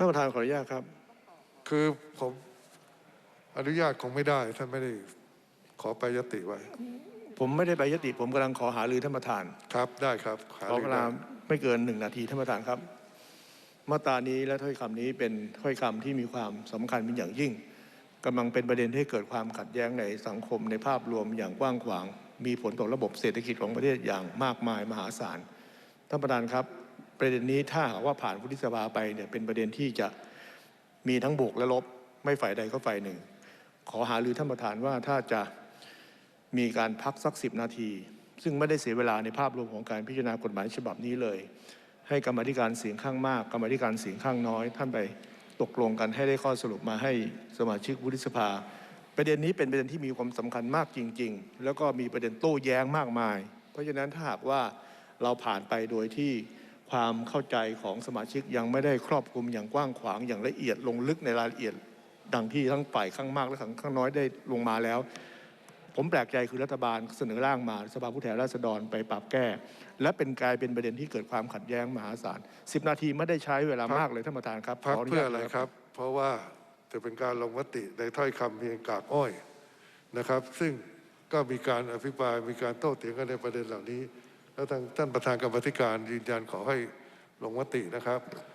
ท่านประธานขออนุญาตครับ คือผมอนุญาตคงไม่ได้ ท่านไม่ได้ขอไปยติไว้ ผมไม่ได้ไปยติ ผมกำลังขอหารือท่านประธาน ครับได้ครับหาขอรือเวได้ลาไม่เกินหนึ่งนาทีท่านประธานครับ มาตรานี้และถ้อยคำนี้เป็นถ้อยคำที่มีความสำคัญเป็นอย่างยิ่งกำลังเป็นประเด็นให้เกิดความขัดแย้งในสังคมในภาพรวมอย่างกว้างขวาง มีผลต่อระบบเศรษฐกิจของประเทศอย่างมากมายมหาศาลท่านประธานครับ ประเด็นนี้ถ้าหากว่าผ่านวุฒิสภาไปเนี่ยเป็นประเด็นที่จะมีทั้งบวกและลบไม่ฝ่ายใดก็ฝ่ายหนึ่ง ขอหารือท่านประธานว่าถ้าจะมีการพักสักสิบนาที ซึ่งไม่ได้เสียเวลาในภาพรวมของการพิจารณากฎหมายฉบับนี้เลย ให้กรรมธิการเสียงข้างมากกรรมธิการเสียงข้างน้อย ท่านไปตกลงกันให้ได้ข้อสรุปมาให้สมาชิกวุฒิสภา ประเด็นนี้เป็นประเด็นที่มีความสำคัญมากจริง ๆ แล้วก็มีประเด็นโต้แย้งมากมาย เพราะฉะนั้นถ้าหากว่าเราผ่านไปโดยที่ ความเข้าใจของสมาชิกยังไม่ได้ครอบคลุมอย่างกว้างขวางอย่างละเอียดลงลึกในรายละเอียด ดังที่ทั้งฝ่ายข้างมากและข้างน้อยได้ลงมาแล้ว ผมแปลกใจคือรัฐบาลเสนอร่างมาสภาผู้แทนราษฎรไปปรับแก้ และเป็นกลายเป็นประเด็นที่เกิดความขัดแย้งมหาศาลสิบนาทีไม่ได้ใช้เวลามากเลยท่านประธานครับพักขนุญาตเพื่ออะไรครับ เพราะว่าจะเป็นการลงมติในถ้อยคำเพียงกากอ้อยนะครับ ซึ่งก็มีการอภิปรายมีการโต้เถียงกันในประเด็นเหล่านี้ แล้วท่านประธานกรรมธิการยืนยันขอให้ลงมตินะครับ